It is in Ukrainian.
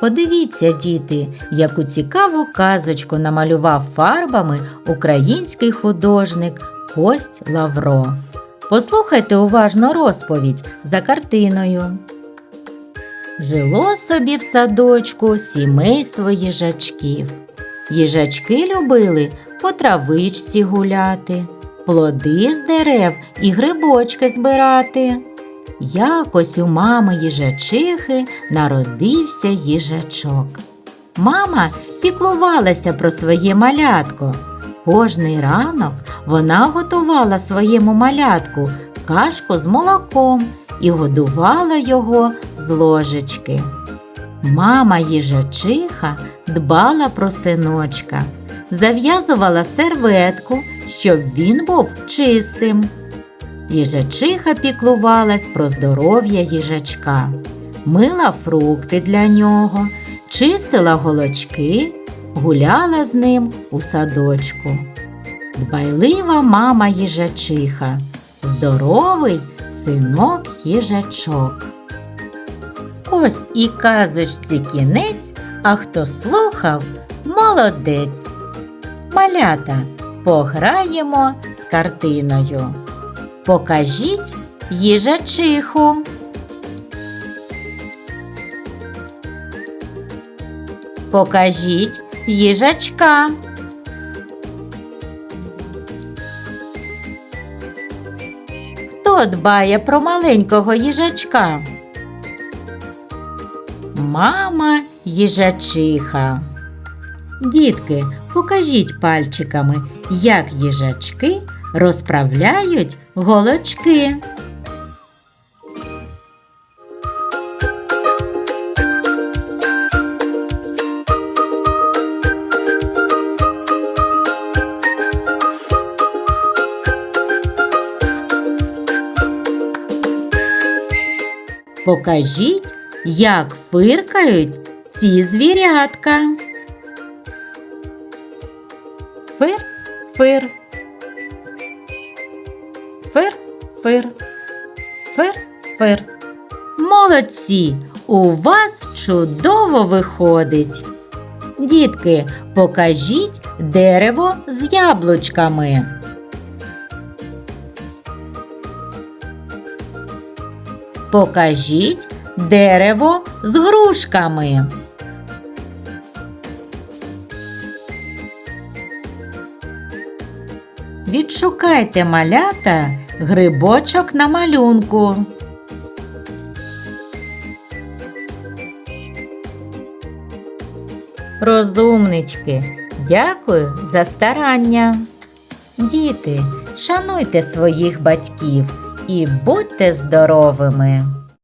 Подивіться, діти, яку цікаву казочку намалював фарбами український художник Кость Лавро. Послухайте уважно розповідь за картиною. Жило собі в садочку сімейство їжачків. Їжачки любили по травичці гуляти, плоди з дерев і грибочки збирати. Якось у мами їжачихи народився їжачок. Мама піклувалася про своє малятко. Кожний ранок вона готувала своєму малятку кашку з молоком і годувала його з ложечки. Мама їжачиха дбала про синочка, зав'язувала серветку, щоб він був чистим. Їжачиха піклувалась про здоров'я їжачка, мила фрукти для нього, чистила голочки, гуляла з ним у садочку. Дбайлива мама їжачиха, здоровий синок їжачок. Ось і казочці кінець, а хто слухав, молодець. Малята, пограємо з картиною. Покажіть їжачиху. Покажіть їжачка. Хто дбає про маленького їжачка? Мама їжачиха. Дітки, покажіть пальчиками, як їжачки розправляють голочки. Покажіть, як фиркають ці звірятка. Фир, фир. Фир, фир. Фир, фир. Молодці! У вас чудово виходить. Дітки, покажіть дерево з яблучками. Покажіть дерево з грушками. Відшукайте малята грибочок на малюнку. Розумнички, дякую за старання. Діти, шануйте своїх батьків і будьте здоровими!